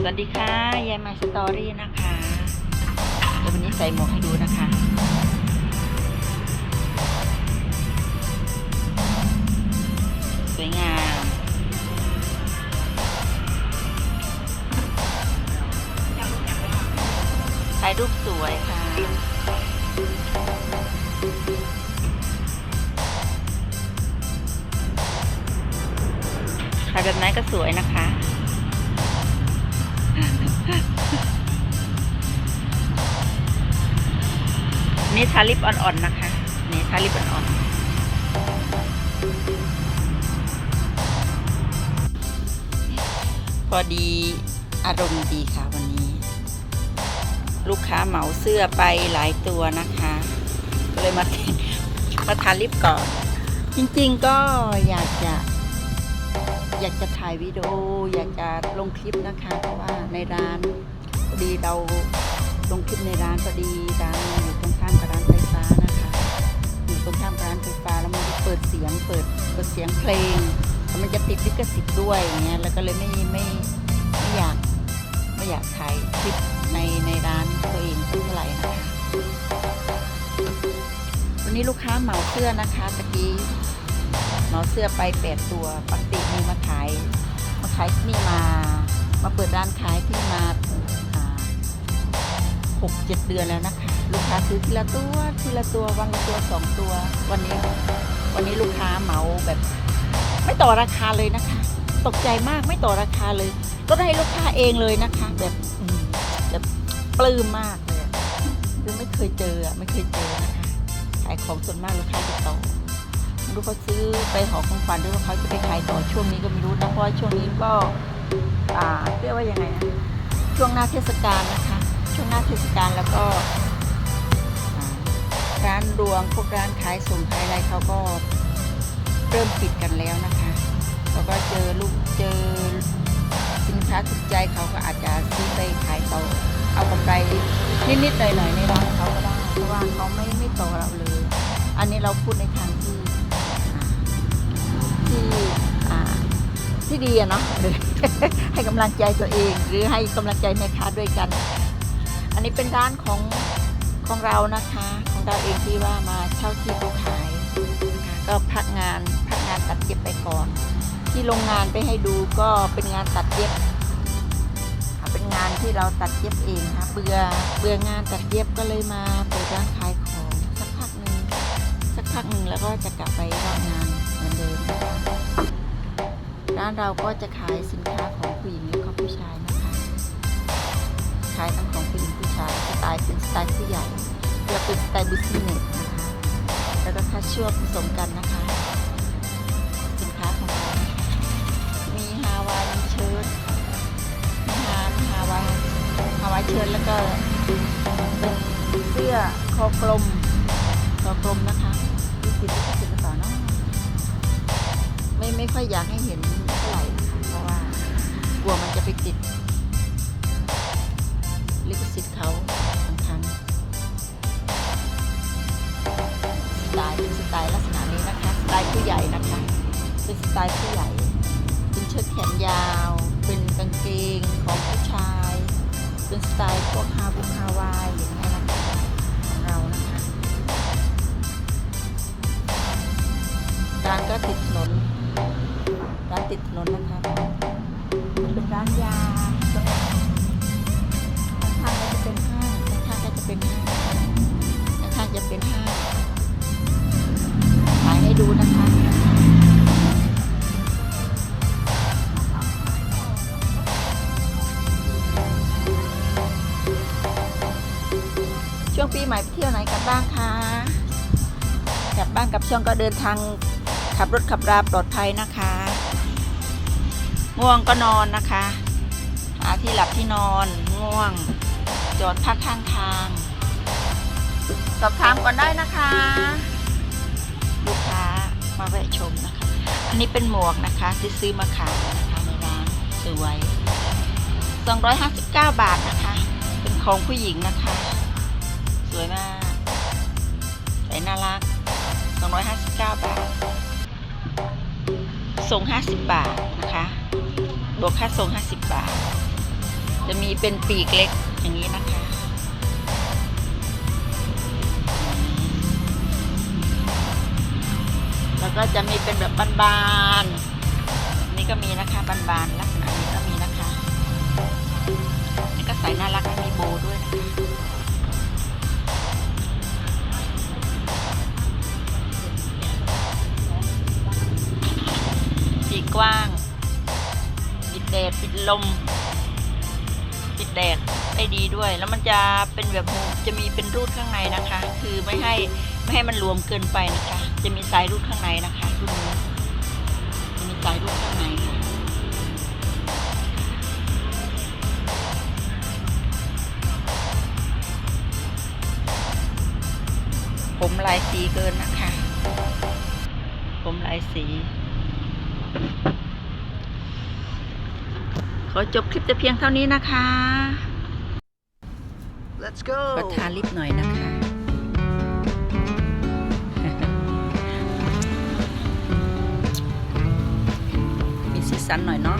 สวัสดีค่ะยายมาสตอรี่นะคะเดี๋ยววันนี้ใส่หมวกให้ดูนะคะ สวยงาม ถ่ายรูปสวยค่ะถ่ายแบบไหนก็สวยนะคะ นี่ทาลิปอ่อนๆนะคะ นี่ทาลิปอ่อนๆพอดีอารมณ์ดีค่ะวันนี้ ลูกค้าเหมาเสื้อไปหลายตัวนะคะ ก็เลยมามาทาลิปก่อน จริงๆก็อยากจะ อยากจะถ่ายวิดีโอ อยากจะลงคลิปนะคะ เพราะว่าในร้านพอดีเราลงคลิปในร้านพอดีร้านอยู่ตรงข้ามกับร้านไฟฟ้านะคะอยู่ตรงข้ามร้านไฟฟ้าแล้วมันจะเปิดเสียงเปิดเปิดเสียงเพลงแล้วมันจะติดลิขสิทธิ์ด้วยอย่างเงี้ยแล้วก็เลยไม่ไม่ไม่อยากไม่อยากถ่ายคลิปในในร้านตัวเองเท่าไหร่นะคะวันนี้ลูกค้าเหมาเสื้อนะคะตะกี้เหมาเสื้อไปแปดตัวปกติ ขายที่นี่มา มาเปิดร้านขายที่นี่มาหกเจ็ดเดือนแล้วนะคะ ลูกค้าซื้อทีละตัวทีละตัววันละตัวสองตัว วันนี้ วันนี้ลูกค้าเหมาแบบ ไม่ต่อราคาเลยนะคะ ตกใจมากไม่ต่อราคาเลยลดให้ลูกค้าเองเลยนะคะ แบบแบบปลื้มมากเลยคือไม่เคยเจออะไม่เคยเจอนะคะขายของส่วนมากลูกค้าจะต่อ รู้เขาซื้อไปหอของขวัญหรือว่าเขาจะไปขายต่อช่วงนี้ก็ไม่รู้นะเพราะว่าช่วงนี้ก็อ่าเรียกว่ายังไงนะช่วงหน้าเทศกาลนะคะ ช่วงหน้าเทศกาลแล้วก็ร้านรวงพวกร้านขายส่งขายอะไรเขาก็เริ่มปิดกันแล้วนะคะแล้วก็เจอลูกเจอสินค้าถูกใจเขาก็อาจจะซื้อไปขายต่อเอากำไรนิดๆหน่อยๆในร้านเขาก็ได้เพราะว่าเขาไม่ไม่ต่อเราเลย อันนี้เราพูดในทางที่ ที่ที่ดีอะเนาะให้กำลังใจตัวเอง หรือให้กำลังใจแม่ค้าด้วยกัน อันนี้เป็นร้านของของเรานะคะ ของเราเองที่ว่ามาเช่าที่เขาขายนะคะก็พักงานพักงานตัดเย็บไปก่อน ที่โรงงานไปให้ดูก็เป็นงานตัดเย็บเป็นงานที่เราตัดเย็บเองค่ะเบื่อเบื่องานตัดเย็บก็เลยมาเปิดร้านขายของสักพักหนึ่งสักพักหนึ่งแล้วก็จะกลับไปรับงานานเราก็จะขายสินค้าของผู้หญิงและก็ผู้ชายนะคะ ขายทั้งของผู้หญิงผู้ชายสไตล์เป็นสไตล์ผู้ใหญ่เราเป็นสไตล์บิสเนสนะคะแล้วก็คัดชั่วผสมกันนะคะ สินค้าของเรามีฮาวายเชิ้ตมีฮาฮาวายฮาวายเชิ้ตแล้วก็เป็นเสื้อคอกลมตัวกลมนะคะดูสิลิขสิทธิ์หรือเปล่าเนาะ ไม่ไม่ค่อยอยากให้เห็นเท่าไหร่นะคะเพราะว่ากลัวมันจะไปติดลิขสิทธิ์เขาบางครั้งสไตล์เป็นสไตล์ลักษณะนี้นะคะสไตล์ผู้ใหญ่นะคะ เป็นสไตล์ผู้ใหญ่ เป็นเชิ้ตแขนยาว เป็นกางเกงของผู้ชาย เป็นสไตล์พวกฮาบุฮาวายอย่างนี้ยนะคะของเรานะคะร้านก็ติดถนน ร้านติดถนนนะคะเป็นร้านยาข้างๆก็จะเป็นห้างข้างๆก็จะเป็นห้างข้างๆจะเป็นห้างถ่ายให้ดูนะคะช่วงปีใหม่ไปเที่ยวไหนกันบ้างคะกลับบ้านกับช่องก็เดินทางขับรถขับราปลอดภัยนะคะ ง่วงก็นอนนะคะ หาที่หลับที่นอน ง่วง จอดพักข้างทาง สอบถามก่อนได้นะคะ ลูกค้ามาแวะชมนะคะ อันนี้เป็นหมวกนะคะที่ซื้อมาขายนะคะในร้านสวย259 บาทนะคะ เป็นของผู้หญิงนะคะ สวยมากใส่น่ารัก 259 บาท ส่ง 50 บาทนะคะ บวกค่าส่ง 50 บาท จะมีเป็นปีกเล็กอย่างนี้นะคะ แล้วก็จะมีเป็นแบบบานๆนี่ก็มีนะคะบานๆลักษณะนี้ก็มีนะคะนี่ก็ใส่น่ารักมีโบด้วยนะคะปีกกว้าง แดดปิดลม ปิดแดดได้ดีด้วย แล้วมันจะเป็นแบบจะมีเป็นรูดข้างในนะคะ คือไม่ให้ไม่ให้มันรวมเกินไปนะคะ จะมีสายรูดข้างในนะคะรุ่นนี้จะมีสายรูดข้างในผมลายสีเกินนะคะ ผมลายสี ขอจบคลิปแต่เพียงเท่านี้นะคะ Let's go. ขอทาลิปหน่อยนะคะ มีสีสันหน่อยเนาะ